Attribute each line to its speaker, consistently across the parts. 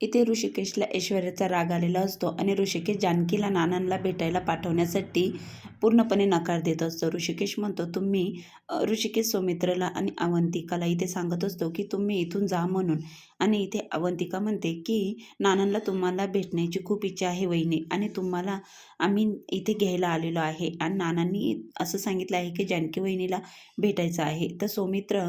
Speaker 1: इथे ऋषिकेशला ऐश्वर्याचा राग आलेला असतो आणि ऋषिकेश जानकीला नानांना भेटायला पाठवण्यासाठी पूर्णपणे नकार देत असतो. ऋषिकेश म्हणतो तुम्ही ऋषिकेश सौमित्रला आणि अवंतिकाला इथे सांगत असतो की तुम्ही इथून जा म्हणून. आणि इथे अवंतिका म्हणते की नानांना तुम्हाला भेटण्याची खूप इच्छा आहे वहिनी. आणि तुम्हाला आम्ही इथे घ्यायला आलेलो आहे. आणि नानांनी असं सांगितलं आहे की जानकी वहिनीला भेटायचं आहे. तर सौमित्र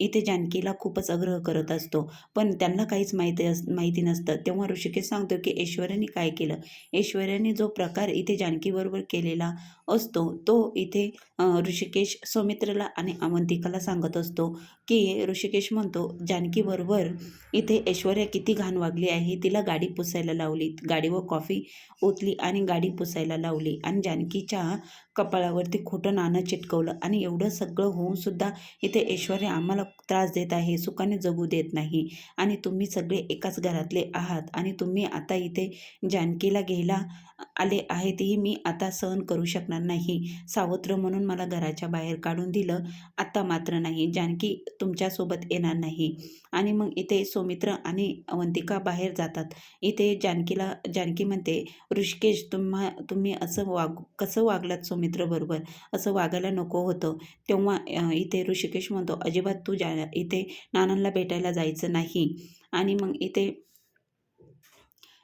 Speaker 1: इथे जानकीला खूपच आग्रह करत असतो. पण त्यांना काहीच माहिती अस माहिती नसतं. तेव्हा ऋषिकेश सांगतो की ऐश्वर्याने काय केलं? ऐश्वर्याने जो प्रकार इथे जानकीबरोबर केलेला असतो. तो इथे ऋषिकेश सौमित्रला आणि अवंतिकाला सांगत असतो. की ऋषिकेश म्हणतो जानकीबरोबर इथे ऐश्वर्या किती घाण वागली आहे तिला गाडी पुसायला लावली गाडीवर कॉफी ओतली आणि गाडी पुसायला लावली आणि जानकीच्या कपाळावरती खोटं नाणं चिटकवलं आणि एवढं सगळं होऊनसुद्धा इथे ऐश्वर्या आम्हाला त्रास देत आहे सुखाने जगू देत नाही आणि तुम्ही सगळे एकाच घरातले आहात आणि तुम्ही आता इथे जानकीला घ्यायला आले आहे तेही मी आता सहन करू शकणार नाही. सावत्र म्हणून मला घराच्या बाहेर काढून दिलं आता मात्र नाही. जानकी तुमच्यासोबत येणार नाही. आणि मग इथे सौमित्र आणि अवंतिका बाहेर जातात. इथे जानकीला जानकी म्हणते ऋषिकेश तुम्हा तुम्ही असं वाग कसं वागलात सौमित्रबरोबर असं वागायला नको होतं. तेव्हा इथे ऋषिकेश म्हणतो अजिबात तू जा इथे नानांना भेटायला जायचं नाही. आणि मग इथे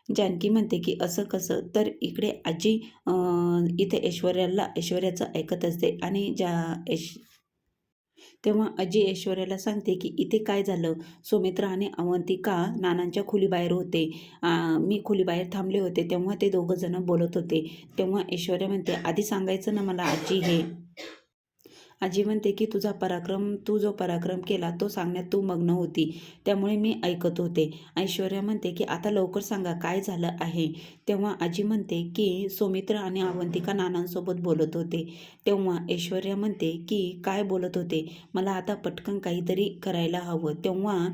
Speaker 1: जानकी म्हणते की असं कसं? तर इकडे आजी इथे ऐश्वर्याला ऐश्वर्याचं ऐकत असते आणि ज्या ऐश तेव्हा अजी ऐश्वर्याला सांगते की इथे काय झालं? सुमित्रा आणि अवंतिका नानांच्या खोलीबाहेर होते. मी खोलीबाहेर थांबले होते तेव्हा ते दोघंजणं बोलत होते. तेव्हा ऐश्वर्या म्हणते आधी सांगायचं ना मला आजी हे. आजी म्हणते की तुझा पराक्रम तू जो पराक्रम केला तो सांगण्यात तू मग्न होती. त्यामुळे मी ऐकत होते. ऐश्वर्या म्हणते की आता लवकर सांगा काय झालं आहे? तेव्हा आजी म्हणते की सौमित्र आणि अवंतिका नानांसोबत बोलत होते. तेव्हा ऐश्वर्या म्हणते की काय बोलत होते? मला आता पटकन काहीतरी करायला हवं. तेव्हा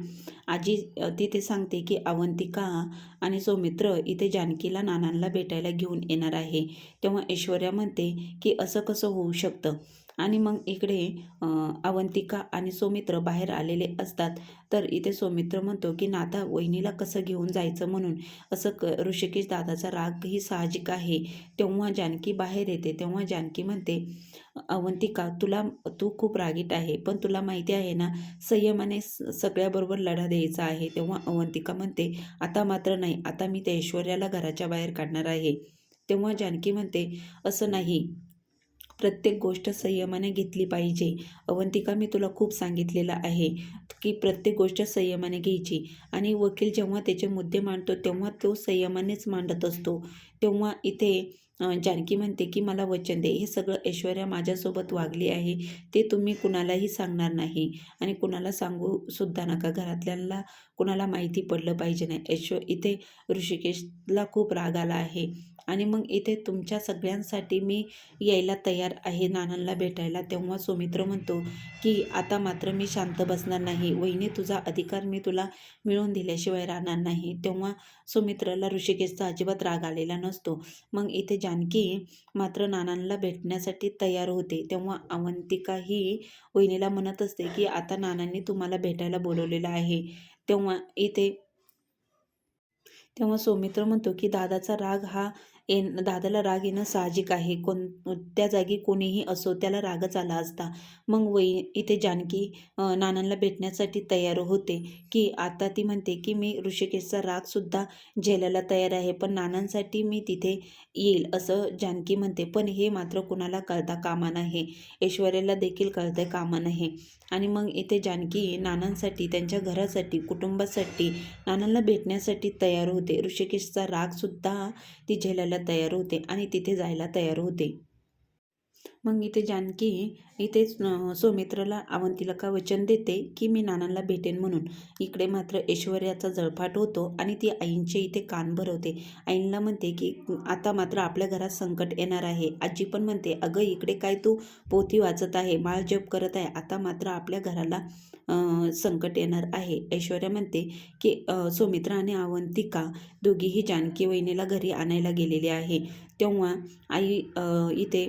Speaker 1: आजी तिथे सांगते की अवंतिका आणि सौमित्र इथे जानकीला नानांना भेटायला घेऊन येणार आहे. तेव्हा ऐश्वर्या म्हणते की असं कसं होऊ शकतं? आणि मग इकडे अवंतिका आणि सौमित्र बाहेर आलेले असतात. तर इथे सौमित्र म्हणतो की नाता वहिनीला कसं घेऊन जायचं म्हणून? असं क ऋषिकेश दादाचा राग ही साहजिक आहे. तेव्हा जानकी बाहेर येते. तेव्हा जानकी म्हणते अवंतिका तुला तू खूप रागीट आहे पण तुला माहिती आहे ना संयमाने स- सगळ्याबरोबर लढा द्यायचा आहे. तेव्हा अवंतिका म्हणते आता मात्र नाही. आता मी त्या ऐश्वर्याला घराच्या बाहेर काढणार आहे. तेव्हा जानकी म्हणते असं नाही. प्रत्येक गोष्ट संयमाने घेतली पाहिजे. अवंतिका मी तुला खूप सांगितलेलं आहे की प्रत्येक गोष्ट संयमाने घ्यायची आणि वकील जेव्हा त्याचे मुद्दे मांडतो तेव्हा तो संयमानेच मांडत असतो. तेव्हा इथे जानकी म्हणते की मला वचन दे. हे सगळं ऐश्वर्या माझ्यासोबत वागली आहे. ते तुम्ही कुणालाही सांगणार नाही आणि कुणाला सांगू सुद्धा नका. घरातल्यांना कुणाला माहिती पडलं पाहिजे नाही. ऐश्व इथे ऋषिकेशला खूप राग आला आहे. आणि मग इथे तुमच्या सगळ्यांसाठी मी यायला तयार आहे नानांना भेटायला. तेव्हा सौमित्र म्हणतो की आता मात्र मी शांत बसणार नाही. वहिनी तुझा अधिकार मी तुला मिळवून दिल्याशिवाय राहणार नाही. तेव्हा सुमित्राला ऋषिकेशचा अजिबात राग आलेला नसतो. मग इथे जानकी मात्र नानांना भेटण्यासाठी तयार होते. तेव्हा अवंतिका ही वहिनीला म्हणत असते की आता नानांनी तुम्हाला भेटायला बोलवलेलं आहे. तेव्हा इथे तेव्हा सौमित्र म्हणतो की दादाचा राग हा येण दादाला राग येणं साहजिक आहे. कोण त्या जागी कोणीही असो त्याला रागच आला असता. मग वै इथे जानकी नानांना भेटण्यासाठी तयार होते की आता ती म्हणते की मी ऋषिकेशचा रागसुद्धा झेलायला तयार आहे पण नानांसाठी मी तिथे येईल असं जानकी म्हणते. पण हे मात्र कुणाला कळता कामा नाही ऐश्वर्याला देखील कळतं कामा नाही आणि मग इथे जानकी नानांसाठी त्यांच्या घरासाठी कुटुंबासाठी नानांना भेटण्यासाठी तयार होते. ऋषिकेशचा रागसुद्धा ती झेलायला तयार होते आणि तिथे जायला तयार होते. मग इथे जानकी इथे सौमित्राला अवंतीला का वचन देते की मी नानांना भेटेन म्हणून. इकडे मात्र ऐश्वर्याचा जळफाट होतो आणि ती आईंचे इथे कान भरवते. आईंना म्हणते की आता मात्र आपल्या घरात संकट येणार आहे. आजी पण म्हणते अगं इकडे काय तू पोथी वाचत आहे माळ जप करत आहे. आता मात्र आपल्या घराला संकट येणार आहे. ऐश्वर्या म्हणते की अं, सौमित्रा आणि अवंतिका दोघीही जानकी वहिनीला घरी आणायला गेलेले आहे. तेव्हा आई इथे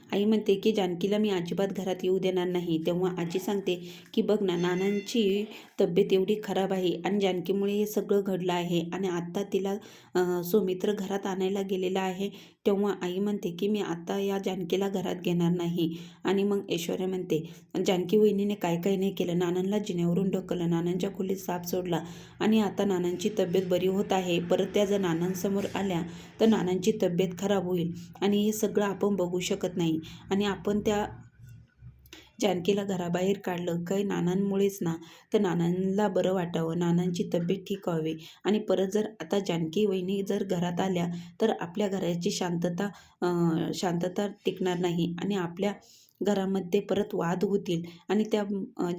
Speaker 1: आई म्हणते की जानकीला मी अजिबात घरात येऊ देणार नाही. तेव्हा आजी सांगते की बघ ना नानांची तब्येत एवढी खराब आहे आणि जानकीमुळे हे सगळं घडलं आहे आणि आत्ता तिला सुमित्र घरात आणायला गेलेला आहे. तेव्हा आई म्हणते की मी आत्ता या जानकीला घरात घेणार नाही. आणि मग ऐश्वर्या म्हणते जानकी वहिनीने काय काय नाही केलं. नानांना जिन्यावरून ढकललं. नानांच्या खोलीत साप सोडला. आणि आता नानांची तब्येत बरी होत आहे. परत त्या जर नानांसमोर आल्या तर नानांची तब्येत खराब होईल आणि हे सगळं आपण बघू शकत नाही. आणि आपण त्या जानकीला घराबाहेर काढलं काही नानांमुळेच ना. तर नानांना बरं वाटावं नानांची तब्येत ठीक व्हावी. आणि परत जर आता जानकी वहिनी जर घरात आल्या तर आपल्या घराची शांतता शांतता टिकणार नाही. आणि आपल्या घरामध्ये परत वाद होतील. आणि त्या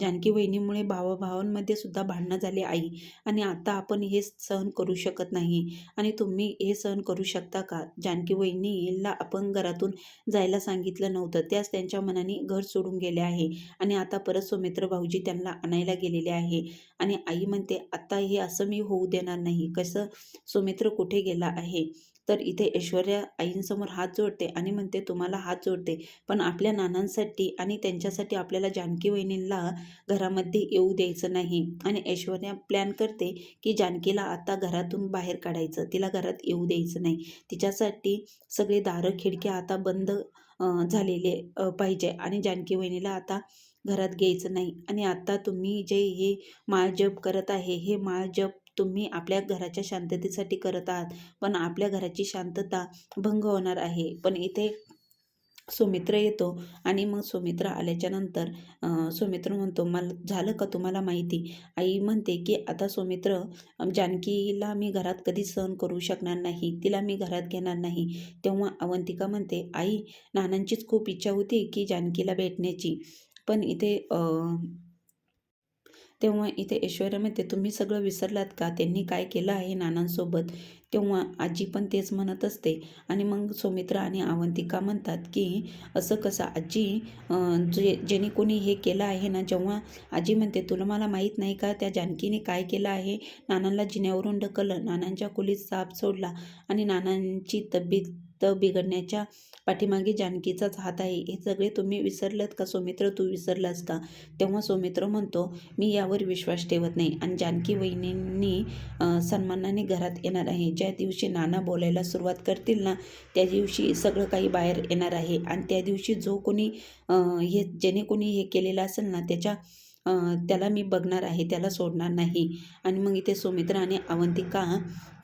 Speaker 1: जानकी वहिनीमुळे भावाभावांमध्ये सुद्धा भांडणं झाली आई. आणि आता आपण हे सहन करू शकत नाही. आणि तुम्ही हे सहन करू शकता का? जानकी वहिनीला आपण घरातून जायला सांगितलं नव्हतं. त्याच त्यांच्या मनाने घर सोडून गेले आहे. आणि आता परत सुमित्र भाऊजी त्यांना आणायला गेलेले आहे. आणि आई म्हणते आता हे असं मी होऊ देणार नाही. कसं? सुमित्र कुठे गेला आहे? तर इथे ऐश्वर्या आईंसमोर हात जोडते आणि म्हणते तुम्हाला हात जोडते. पण आपल्या नानांसाठी आणि त्यांच्यासाठी आपल्याला जानकी वहिनींना घरामध्ये येऊ द्यायचं नाही. आणि ऐश्वर्या प्लॅन करते की जानकीला आता घरातून बाहेर काढायचं. तिला घरात येऊ द्यायचं नाही. तिच्यासाठी सगळे दारं खिडक्या आता बंद झालेले पाहिजे. आणि जानकी वहिनीला आता घरात घ्यायचं नाही. आणि आता तुम्ही जे हे माळ जप करत आहे हे माळ जप तुम्ही आपल्या घराच्या शांततेसाठी करत आहात. पण आपल्या घराची शांतता भंग होणार आहे. पण इथे सुमित्र येतो आणि मग सुमित्र आल्याच्यानंतर सुमित्र म्हणतो मला झालं का तुम्हाला माहिती? आई म्हणते की आता सुमित्र जानकीला मी घरात कधी सहन करू शकणार नाही. तिला मी घरात घेणार नाही. तेव्हा अवंतिका म्हणते आई नानांचीच खूप इच्छा होती की जानकीला भेटण्याची. पण इथे तेव्हा इथे ऐश्वर्या म्हणते तुम्ही सगळं विसरलात का? त्यांनी काय केलं आहे नानांसोबत? तेव्हा आजी पण तेच म्हणत असते. आणि मग सुमित्रा आणि अवंतिका म्हणतात की असं कसं आजी जे ज्याने कोणी हे केलं आहे ना जेव्हा आजी म्हणते तुला मला माहीत नाही का त्या जानकीने काय केलं आहे? नानांना जिन्यावरून ढकललं. नानांच्या खोलीत साप सोडला आणि नानांची तब्येत बिघडण्याच्या पाठीमागे जानकीचाच हात आहे. हे सगळे तुम्ही विसरलत का सौमित्र? तू विसरलास का? तेव्हा सौमित्र म्हणतो मी यावर विश्वास ठेवत नाही. आणि जानकी वहिनींनी सन्मानाने घरात येणार आहे. ज्या दिवशी नाना बोलायला सुरुवात करतील ना त्या दिवशी सगळं काही बाहेर येणार आहे. आणि त्या दिवशी जो कोणी हे ज्याने कोणी हे केलेलं असेल ना त्याच्या त्याला मी बघणार आहे त्याला सोडणार नाही. आणि मग इथे सुमित्र आणि अवंतिका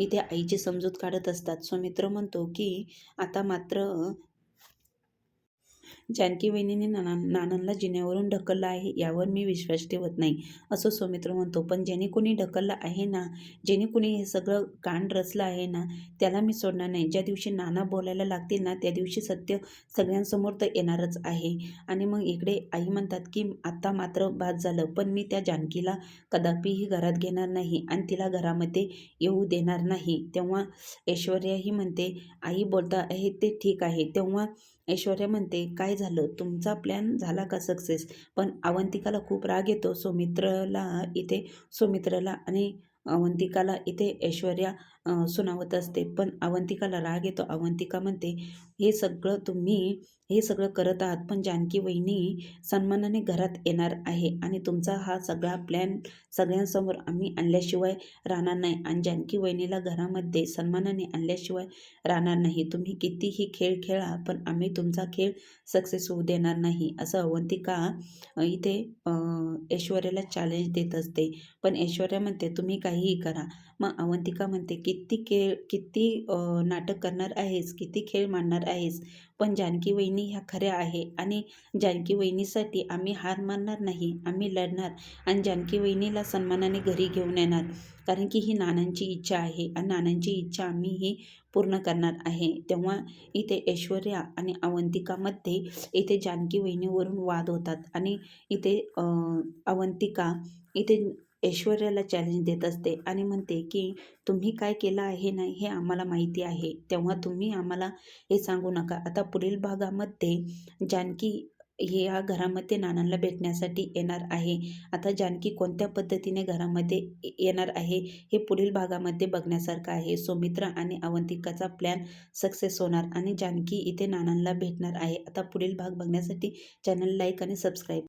Speaker 1: इथे आईची समजूत काढत असतात. सुमित्र म्हणतो की आता मात्र जानकी वहिनीने नाना नानांना जिन्यावरून ढकललं आहे यावर मी विश्वास ठेवत नाही असं सौमित्र म्हणतो. पण ज्याने कोणी ढकललं आहे ना ज्याने कोणी हे सगळं कांड रचलं आहे ना त्याला मी सोडणार नाही. ज्या दिवशी नाना बोलायला लागतील ना त्या दिवशी सत्य सगळ्यांसमोर तर येणारच आहे. आणि मग इकडे आई म्हणतात की आत्ता मात्र बाद झालं पण मी त्या जानकीला कदापिही घरात घेणार नाही आणि तिला घरामध्ये येऊ देणार नाही. तेव्हा ऐश्वर्याही म्हणते आई बोलता आहे ते ठीक आहे. तेव्हा ऐश्वर्या म्हणते काय झालं? तुमचा प्लॅन झाला का सक्सेस पण अवंतिकाला खूप राग येतो. सुमित्रला इथे सुमित्रला आणि अवंतिकाला इथे ऐश्वर्या सुनावत असते. पण अवंतिकाला राग येतो. अवंतिका म्हणते हे सगळं तुम्ही हे सगळं करत आहात पण जानकी वहिनी सन्मानाने घरात येणार आहे आणि तुमचा हा सगळा प्लॅन सगळ्यांसमोर आम्ही आणल्याशिवाय राहणार नाही आणि जानकी वहिनीला घरामध्ये सन्मानाने आणल्याशिवाय राहणार नाही. तुम्ही कितीही खेळ खेळा पण आम्ही तुमचा खेळ सक्सेस होऊ देणार नाही. असं अवंतिका इथे ऐश्वर्याला चॅलेंज देत असते. पण ऐश्वर्या म्हणते तुम्ही काहीही करा. मग अवंतिका म्हणते की किती खेळ किती नाटक करणार आहेस किती खेळ मांडणार आहेस पण जानकी वहिनी ह्या खऱ्या आहे आणि जानकी वहिनीसाठी आम्ही हार मानणार नाही आम्ही लढणार आणि जानकी वहिनीला सन्मानाने घरी घेऊन येणार. कारण की ही नानांची इच्छा आहे आणि नानांची इच्छा आम्ही ही पूर्ण करणार आहे. तेव्हा इथे ऐश्वर्या आणि अवंतिकामध्ये इथे जानकी वहिनीवरून वाद होतात आणि इथे अवंतिका इथे ऐश्वर्याला चॅलेंज देत असते आणि म्हणते की तुम्ही काय केलं आहे ना हे आम्हाला माहिती आहे. तेव्हा तुम्ही आम्हाला हे सांगू नका. आता पुढील भागामध्ये जानकी या घरामध्ये नानांना भेटण्यासाठी येणार आहे. आता जानकी कोणत्या पद्धतीने घरामध्ये येणार आहे हे पुढील भागामध्ये बघण्यासारखं आहे. सुमित्रा आणि अवंतिकाचा प्लॅन सक्सेस होणार आणि जानकी इथे नानांना भेटणार आहे. आता पुढील भाग बघण्यासाठी चॅनल लाईक आणि सबस्क्राईब